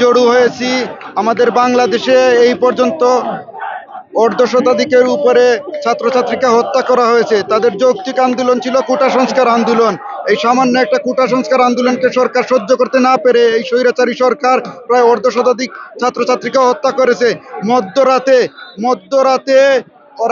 জড়ো হয়েছি। আমাদের বাংলাদেশে এই পর্যন্ত অর্ধ শতাধিকের উপরে ছাত্রছাত্রীকে হত্যা করা হয়েছে। তাদের যৌক্তিক আন্দোলন ছিল কোটা সংস্কার আন্দোলন। এই সামান্য একটা কোটা সংস্কার আন্দোলনকে সরকার সহ্য করতে না পেরে এই স্বৈরাচারী সরকার প্রায় অর্ধ শতাধিক ছাত্রছাত্রীকে হত্যা করেছে। মধ্যরাতে মধ্যরাতে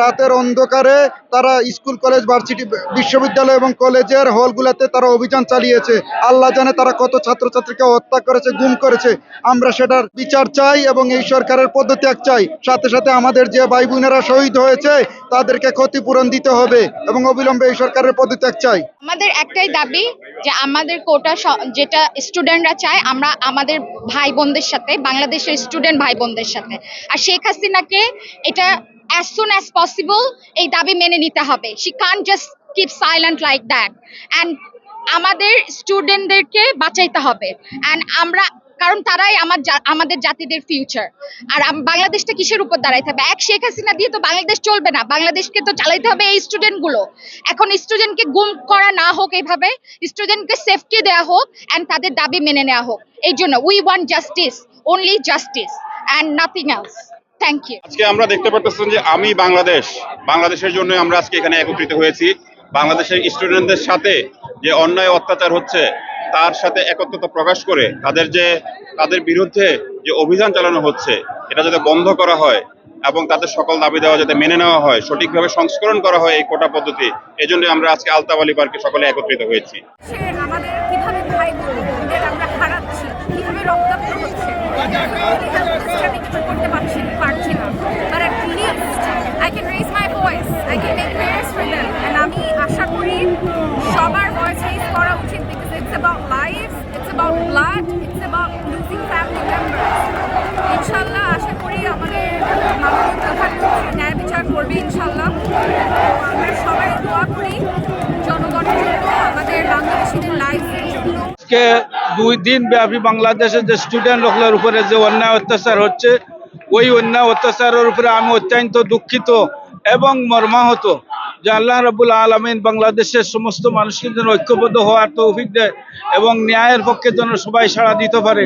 রাতের অন্ধকারে তারা স্কুল, কলেজ, ভার্সিটি, বিশ্ববিদ্যালয় এবং কলেজের হলগুলোতে তারা অভিযান চালিয়েছে। আল্লাহ জানে তারা কত ছাত্রছাত্রীকে হত্যা করেছে, গুম করেছে। আমরা সেটার বিচার চাই এবং এই সরকারের পদত্যাগ চাই। সাথে সাথে আমাদের যে ভাই বোনেরা শহীদ হয়েছে, তাদেরকে ক্ষতিপূরণ দিতে হবে এবং অবিলম্বে এই সরকারের পদত্যাগ চাই। আমাদের একটাই দাবি যে আমাদের কোটা যেটা স্টুডেন্টরা চায়, আমরা আমাদের ভাই বোনদের সাথে, বাংলাদেশের স্টুডেন্ট ভাই বোনদের সাথে। আর শেখ হাসিনাকে এটা অ্যাজ সুন অ্যাজ পসিবল এই দাবি মেনে নিতে হবে। She can just keep silent like that and আমাদের স্টুডেন্টদেরকে বাঁচাইতে হবে। অ্যান্ড আমরা কারণ তারাই আমার আমাদের জাতিদের ফিউচার আর বাংলাদেশটা কিসের উপর দাঁড়াইতে হবে এক শেখ হাসিনা দিয়ে তো বাংলাদেশ চলবে না। বাংলাদেশকে তো চালাইতে হবে এই স্টুডেন্টগুলো এখন স্টুডেন্টকে গুম করা না হোক এইভাবে স্টুডেন্টকে সেফটি দেওয়া হোক অ্যান্ড তাদের দাবি মেনে নেওয়া হোক। এই জন্য we want justice only justice and nothing else thank you আজকে আমরা দেখতে পারতেছেন যে আমি বাংলাদেশ। বাংলাদেশের জন্য আমরা আজকে এখানে একত্রিত হয়েছি। বাংলাদেশের স্টুডেন্টদের সাথে যে অন্যায় অত্যাচার হচ্ছে তার সাথে একত্রতা প্রকাশ করে তাদের যে, তাদের বিরুদ্ধে যে অভিযান চালানো হচ্ছে, এটা যাতে বন্ধ করা হয় এবং তাদের সকল দাবি দেওয়া যাতে মেনে নেওয়া হয়, সঠিকভাবে সংস্করণ করা হয় এই কোটা পদ্ধতি এই জন্য আমরা আজকে আলতাবালি পার্কে সকলে একত্রিত হয়েছি। আমাদের কীভাবে ভাই আমরা কীভাবে রক্তাক্ত হচ্ছে? আজকে দুই দিন ব্যাপী বাংলাদেশের যে স্টুডেন্ট লোকদের উপরে যে অন্যায় অত্যাচার হচ্ছে, ওই অন্যায় অত্যাচারের উপরে আমি অত্যন্ত দুঃখিত এবং মর্মাহত যে আল্লাহ রবুল আলমিন বাংলাদেশের সমস্ত মানুষকে যেন ঐক্যবদ্ধ হওয়ার তৌফিক দেয় এবং ন্যায়ের পক্ষে যেন সবাই সাড়া দিতে পারে।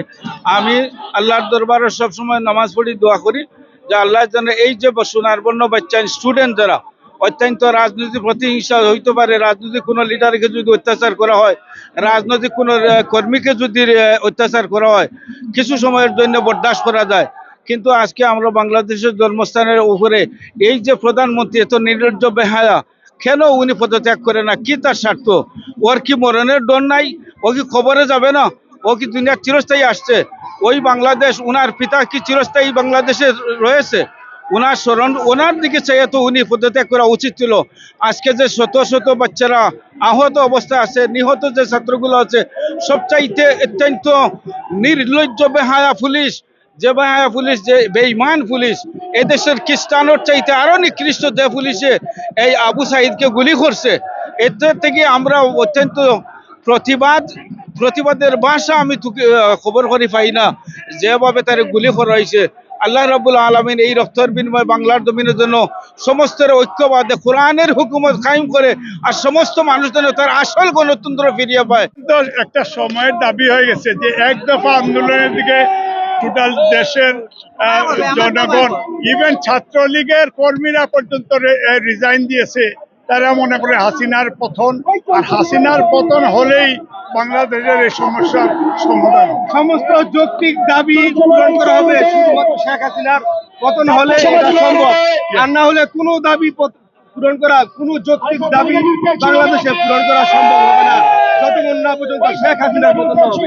আমি আল্লাহর দরবারে সবসময় নামাজ পড়ি, দোয়া করি যে আল্লাহ যেন এই যে সোনার বন্য বাচ্চা স্টুডেন্ট যারা অত্যন্ত রাজনীতি প্রতিহিংসা হইতে পারে। রাজনৈতিক কোনো লিডারকে যদি অত্যাচার করা হয়, রাজনৈতিক কোনো কর্মীকে যদি অত্যাচার করা হয়, কিছু সময়ের জন্য বরদাস্ত করা যায়। কিন্তু আজকে আমরা বাংলাদেশের জন্মস্থানের উপরে এই যে প্রধানমন্ত্রী এত নির্লজ্জ বেহায়া, কেন উনি পদত্যাগ করে না? কি তার স্বার্থ? ওর কি মরণের ডর নাই? ও কি খবরে যাবে না? ও কি দুনিয়ার চিরস্থায়ী আসছে? ওই বাংলাদেশ, উনার পিতা কি চিরস্থায়ী বাংলাদেশে রয়েছে? ওনার স্মরণ ওনার দিকে চাইয়ে তো উনি পদত্যাগ করা উচিত ছিল। আজকে যে শত শত বাচ্চারা আহত অবস্থায় আছে, নিহত যে ছাত্রগুলো আছে, সবচাইতে অত্যন্ত নির্লজ্জ বেহায়া পুলিশ, যে বেহায়া পুলিশ, যে বেঈমান পুলিশ, এদেশের খ্রিস্টানোর চাইতে আরও নিকৃষ্ট যে পুলিশে এই আবু সাইদকে গুলি করছে, এতে থেকে আমরা অত্যন্ত প্রতিবাদ, প্রতিবাদের ভাষা আমি খবর করি পাই না। যেভাবে তার গুলি করা হয়েছে আল্লাহ রাবুল আলমিন এই রক্তের বিনিময় বাংলার জমিনের জন্য সমস্ত ঐক্যবাদে কোরআনের হুকুমত কায়েম করে আর সমস্ত মানুষ যেন তার আসল গণতন্ত্র ফিরিয়ে পায়। তো একটা সময়ের দাবি হয়ে গেছে যে এক দফা আন্দোলনের দিকে টোটাল দেশের জনগণ ইভেন ছাত্রলীগের কর্মীরা পর্যন্ত রিজাইন দিয়েছে। তারা মনে করে হাসিনার পতন, আর হাসিনার পতন হলেই বাংলাদেশের এই সমস্যার সমাধান সমস্ত যৌক্তিক দাবি পূরণ করা হবে, শুধুমাত্র শেখ হাসিনার পতন হলে এটা সম্ভব। আর না হলে কোনো দাবি পূরণ করা, কোনো যৌক্তিক দাবি বাংলাদেশে পূরণ করা সম্ভব হবে না। যতক্ষণ না পর্যন্ত শেখ হাসিনার পতন হবে।